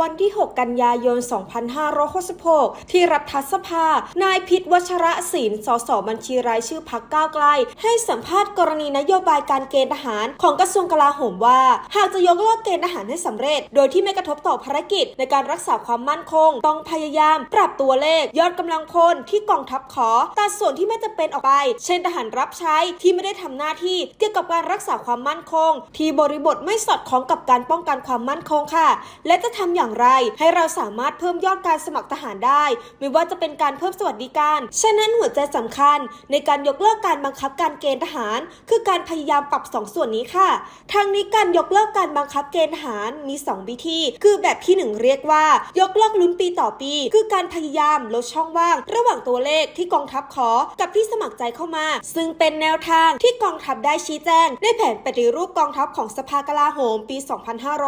วันที่ 6 กันยายน 2566 ที่รัฐสภา นายพิษวัชระศิลป์สสบัญชีรายชื่อพักก้าวไกล ให้สัมภาษณ์กรณีนโยบายการเกณฑ์ทหารของกระทรวงกลาโหมว่า หากจะยกเลิกเกณฑ์ทหารให้สำเร็จ โดยที่ไม่กระทบต่อภารกิจในการรักษาความมั่นคง ต้องพยายาม ปรับตัวเลข ยอดกำลังพลที่กองทัพขอตัดส่วนที่ไม่จำเป็นออกไป เช่นทหารรับใช้ที่ไม่ได้ทำหน้าที่เกี่ยวกับการรักษาความมั่นคง ที่บริบทไม่สอดคล้องกับการป้องกันความมั่นคงค่ะ และจะทำอย่างไร ให้เราสามารถเพิ่มยอดการสมัครทหารได้ ไม่ว่าจะเป็นการเพิ่มสวัสดิการ ฉะนั้นหัวใจสำคัญ ในการยกเลิกการบังคับการเกณฑ์ทหาร คือการพยายามปรับสองส่วนนี้ค่ะ ทางนี้การยกเลิกการบังคับเกณฑ์ทหารมีสองวิธี คือแบบที่หนึ่งเรียกว่า ยกเลิกลุ้นปีต่อปี คือการพยายามลดช่องว่าง ระหว่างตัวเลขที่กองทัพขอ กับที่สมัครใจเข้ามา ซึ่งเป็นแนวทางที่กองทัพได้ชี้แจงในแผนปฏิรูปกองทัพของสภากลาโหมปี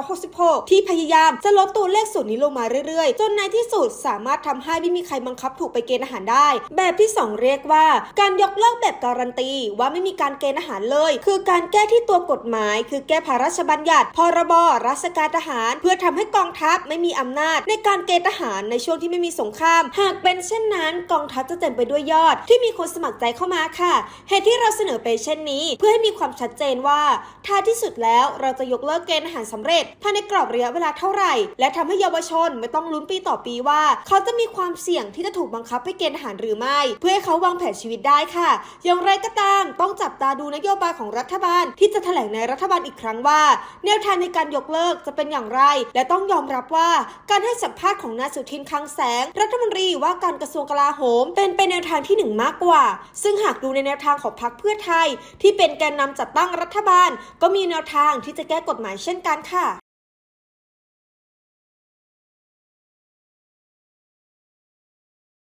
2566 ที่พยายามจะลดตัวเลขส่วนนี้ลงมาเรื่อยๆ จนในที่สุดสามารถทำให้ไม่มีใครบังคับถูกไปเกณฑ์อาหารได้ แบบที่ 2 เรียกว่า การยกเลิกแบบการันตี ว่าไม่มีการเกณฑ์อาหารเลย คือการแก้ที่ตัวกฎหมาย คือแก้พระราชบัญญัติ พรบราชการทหาร เพื่อทำให้กองทัพไม่มีอำนาจ ในการเกณฑ์ทหารในช่วงที่ไม่มีสงคราม หากเป็นเช่นนั้น กองทัพจะเต็มไปด้วยยอด ที่มีคนสมัครใจเข้ามาค่ะ เหตุที่เราเสนอไปเช่นนี้ เพื่อให้มีความชัดเจนว่าท้ายที่สุดแล้วเราจะยกเลิกเกณฑ์อาหารสำเร็จภายในกรอบระยะเวลาเท่าไหร่ และททำให้เยาวชนไม่ต้องลุ้นปีต่อปีว่า เขาจะมีความเสี่ยงที่จะถูกบังคับให้เกณฑ์อาหารหรือไม่ เพื่อให้เขาวางแผนชีวิตได้ค่ะ อย่างไรก็ตามต้องจับตาดูนโยบายของรัฐบาล ที่จะแถลงในรัฐบาลอีกครั้งว่า แนวทางในการยกเลิกจะเป็นอย่างไร และต้องยอมรับว่าการให้สัมภาษณ์ของนายสุทินคลังแสง รัฐมนตรีว่าการกระทรวงกลาโหม เป็นไปแนวทางที่หนึ่งมากกว่า ซึ่งหากดูในแนวทางของพรรคเพื่อไทย ที่เป็นแกนนำจัดตั้งรัฐบาล ก็มีแนวทางที่จะแก้กฎหมายเช่นกันค่ะ